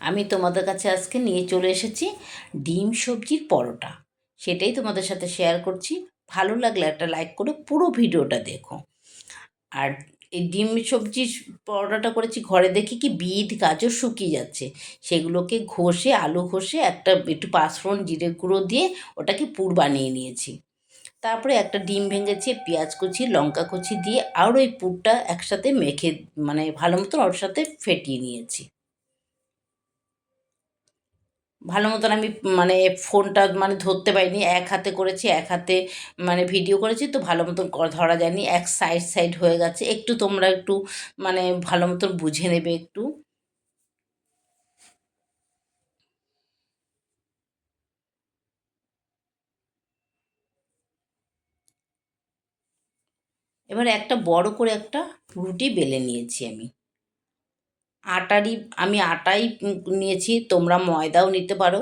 আমি তোমাদের কাছে আজকে নিয়ে চলে এসেছি ডিম সবজির পরোটা। সেটাই তোমাদের সাথে শেয়ার করছি। ভালো লাগলে একটা লাইক করে পুরো ভিডিওটা দেখো। আর এই ডিম সবজি পরোটাটা করেছি ঘরে দেখি কি বিট, গাজর শুকিয়ে যাচ্ছে। সেগুলোকে ঘষে, আলু ঘষে, একটা একটু পাঁচফোড়ন জিরে গুঁড়ো দিয়ে ওটাকে পুর বানিয়ে নিয়েছি। তারপরে একটা ডিম ভেঙেছি, পেঁয়াজ কুচি, লঙ্কা কুচি দিয়ে আর ওই পুরটা একসাথে মেখে মানে ভালো মতন ওর সাথে ফেটিয়ে নিয়েছি। ভালো মতন আমি মানে ফোনটা মানে ধরতে পারিনি। এক হাতে করেছি, এক হাতে মানে ভিডিও করেছি, তো ভালো মতন ধরা যায়নি। এক সাইড সাইড হয়ে গেছে। একটু তোমরা একটু মানে ভালো মতন বুঝে নেবে একটু। এবার একটা বড় করে একটা রুটি বেলে নিয়েছি আমি। আটারই, আমি আটাই নিয়েছি, তোমরা ময়দাও নিতে পারো।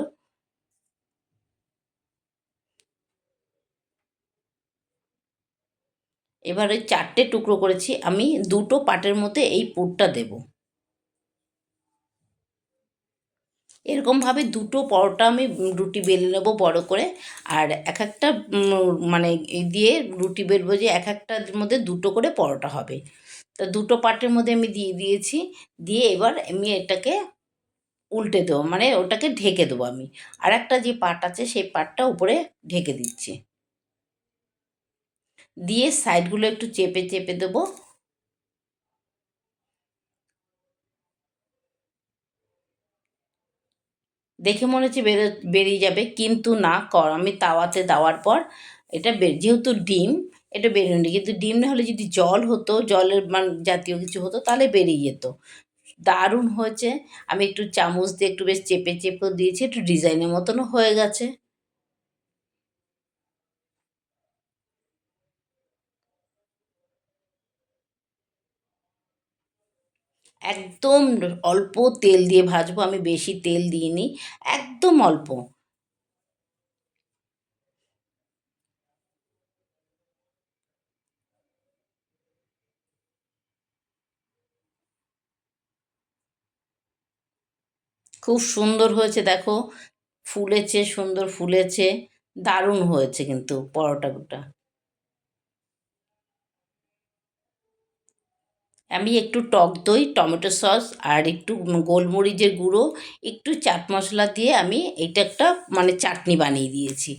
এবার ওই চারটে টুকরো করেছি, আমি দুটো পাটের মধ্যে এই পুরটা দেব। এরকমভাবে দুটো পরোটা আমি রুটি বেলে নেব বড় করে, আর এক একটা মানে দিয়ে রুটি বেলবো যে এক একটার মধ্যে দুটো করে পরোটা হবে। তা দুটো পার্টের মধ্যে আমি দিয়ে দিয়েছি। দিয়ে এবার আমি এটাকে উল্টে দেবো মানে ওটাকে ঢেকে দেবো আমি। আর একটা যে পাট আছে সেই পাটটা উপরে ঢেকে দিচ্ছি। দিয়ে সাইডগুলো একটু চেপে চেপে দেবো। দেখে মনে হচ্ছে বেরো, বেরিয়ে যাবে, কিন্তু না কর আমি তাওয়াতে দেওয়ার পর এটা যেহেতু ডিম এটা বেরোয়নি কিন্তু ডিম না হলে যদি জল হতো, জলের মান জাতীয় কিছু হতো, তাহলে বেরিয়ে যেত। দারুণ হয়েছে। আমি একটু চামচ দিয়ে একটু বেশ চেপে চেপেও দিয়েছি, একটু ডিজাইনের মতনও হয়ে গেছে। একদম অল্প তেল দিয়ে ভাজবো, আমি বেশি তেল দিইনি, একদম অল্প। খুব সুন্দর হয়েছে দেখো। ফুলেছে সুন্দর ফুলেছে। দারুণ হয়েছে কিন্তু পরোটাটা আমি একটু টক দই, টমেটো সস আর একটু গোলমরিচের গুঁড়ো, একটু চাট মশলা দিয়ে আমি এইটা একটা মানে চাটনি বানিয়ে দিয়েছি।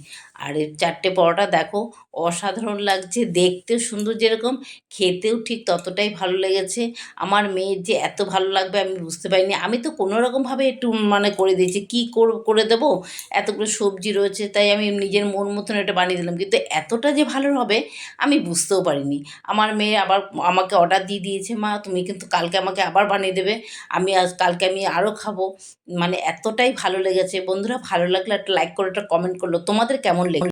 আর এর চারটে পরোটা দেখো, অসাধারণ লাগছে দেখতে সুন্দর যেরকম, খেতেও ঠিক ততটাই ভালো লেগেছে। আমার মেয়ের যে এত ভালো লাগবে আমি বুঝতে পারিনি। আমি তো কোনো রকমভাবে একটু মানে করে দিয়েছি, কী করে দেবো? এতগুলো সবজি রয়েছে, তাই আমি নিজের মন মতন এটা বানিয়ে দিলাম। কিন্তু এতটা যে ভালো হবে, আমি বুঝতেও পারিনি। আমার মেয়ে আবার আমাকে অর্ডার দিয়ে দিয়েছে মা, তুমি কিন্তু কালকে আমাকে আবার বানিয়ে দেবে। আমি আজ, কালকে আমি আরও খাব। মানে এতটাই ভালো লেগেছে। বন্ধুরা, ভালো লাগলে একটা লাইক করে, একটা কমেন্ট করল। তোমাদের কেমন লেগে